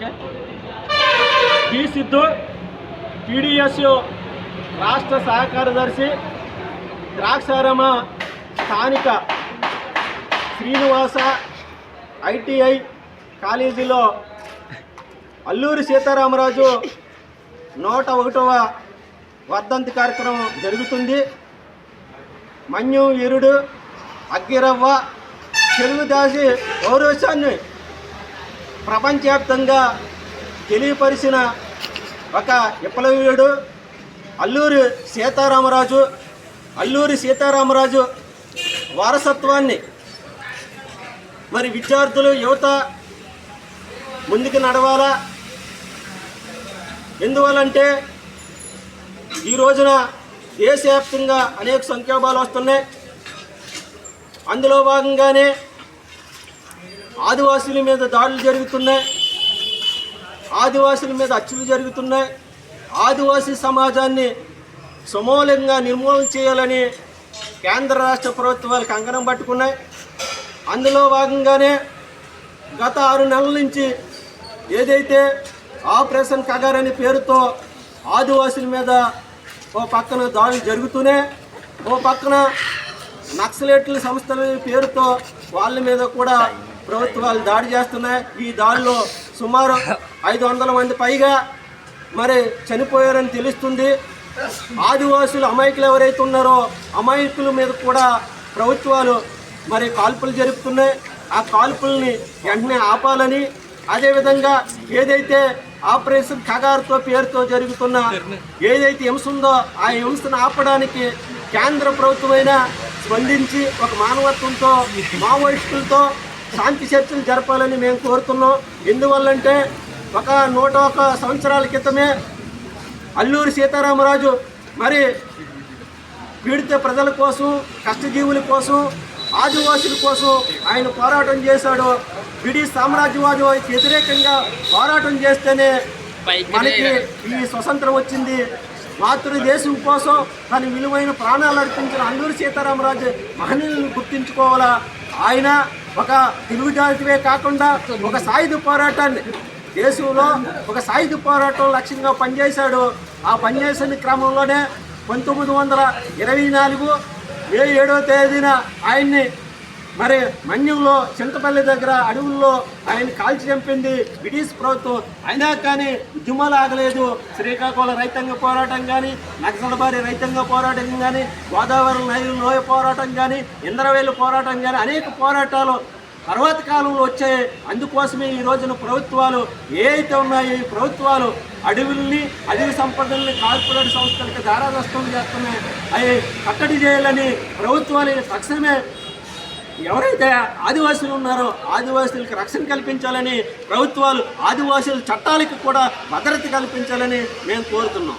Okay. B Siddhu TDS రాష్ట్ర సహకారదర్శి ద్రాక్షారమ స్థానిక Srinivasa ITI కాలేజీలో అల్లూరి సీతారామరాజు నూట ఒకటవ వర్ధంతి కార్యక్రమం జరుగుతుంది. మన్యం ఇరుడు అగ్గిరవ్వ తెలుగుదాసి గౌరవశాన్ని ప్రపంచవ్యాప్తంగా తెలియపరిచిన ఒక విప్లవీయుడు అల్లూరి సీతారామరాజు అల్లూరి సీతారామరాజు వారసత్వాన్ని. మరి విద్యార్థులు యువత ముందుకు నడవాలా? ఎందువల్లంటే ఈ రోజున దేశవ్యాప్తంగా అనేక సంక్షోభాలు వస్తున్నాయి. అందులో భాగంగానే ఆదివాసీల మీద దాడులు జరుగుతున్నాయి. ఆదివాసీల మీద హత్యలు జరుగుతున్నాయి. ఆదివాసీ సమాజాన్ని సమూలంగా నిర్మూలన చేయాలని కేంద్ర రాష్ట్ర ప్రభుత్వాలు కంకణం పట్టుకున్నాయి. అందులో భాగంగానే గత ఆరు నెలల నుంచి ఏదైతే ఆపరేషన్ కగార్ అనే పేరుతో ఆదివాసుల మీద ఓ పక్కన దాడులు జరుగుతూనే ఓ పక్కన నక్సలేట్ల సంస్థల పేరుతో వాళ్ళ మీద కూడా ప్రభుత్వాలు దాడి చేస్తున్నాయి. ఈ దాడిలో సుమారు ఐదు వందల మంది పైగా మరి చనిపోయారని తెలుస్తుంది. ఆదివాసులు అమాయకులు ఎవరైతే ఉన్నారో అమాయకుల మీద కూడా ప్రభుత్వాలు మరి కాల్పులు జరుపుతున్నాయి. ఆ కాల్పుల్ని వెంటనే ఆపాలని అదేవిధంగా ఏదైతే ఆపరేషన్ ఖగార్తో పేరుతో జరుగుతున్న ఏదైతే హింస ఉందో ఆ హింసను ఆపడానికి కేంద్ర ప్రభుత్వమైనా స్పందించి ఒక మానవత్వంతో మావోయిస్టులతో శాంతి చర్చలు జరపాలని మేము కోరుతున్నాం. ఎందువల్లంటే ఒక నూట ఒక సంవత్సరాల క్రితమే అల్లూరి సీతారామరాజు మరి పీడిత ప్రజల కోసం కష్టజీవుల కోసం ఆదివాసుల కోసం ఆయన పోరాటం చేశాడు. బ్రిటిష్ సామ్రాజ్యవాదానికి వ్యతిరేకంగా పోరాటం చేస్తేనే మనకి ఈ స్వతంత్రం వచ్చింది. మాతృదేశం కోసం తన విలువైన ప్రాణాలు అర్పించిన అల్లూరి సీతారామరాజు మహనీయులను గుర్తించుకోవాలా? ఆయన ఒక తెలుగు జాతివే కాకుండా ఒక సాయుధ పోరాటాన్ని దేశంలో ఒక సాయుధ పోరాటం లక్ష్యంగా పనిచేశాడు. ఆ పనిచేసిన క్రమంలోనే పంతొమ్మిది వందల ఇరవై నాలుగు మే ఏడవ తేదీన ఆయన్ని మరి మన్యంలో చింతపల్లి దగ్గర అడవుల్లో ఆయన కాల్చి చంపింది బ్రిటిష్ ప్రభుత్వం. అయినా కానీ ఉద్యమాలు ఆగలేదు. శ్రీకాకుళం రైతాంగ పోరాటం కానీ నక్సలబారి రైతాంగ పోరాటం కానీ గోదావరి నది లోయ పోరాటం కానీ ఇంద్రవేలు పోరాటం కానీ అనేక పోరాటాలు తర్వాత కాలంలో వచ్చాయి. అందుకోసమే ఈ రోజున ప్రభుత్వాలు ఏవైతే ఉన్నాయో ఈ ప్రభుత్వాలు అడవుల్ని అడవి సంపదల్ని కార్పొరేట్ సంస్థలకు ధారాదస్తం చేస్తున్నాయి. అవి కట్టడి చేయాలని ప్రభుత్వాలు తక్షణమే ఎవరైతే ఆదివాసులు ఉన్నారో ఆదివాసులకు రక్షణ కల్పించాలని ప్రభుత్వాలు ఆదివాసుల చట్టాలకు కూడా భద్రత కల్పించాలని మేము కోరుతున్నాం.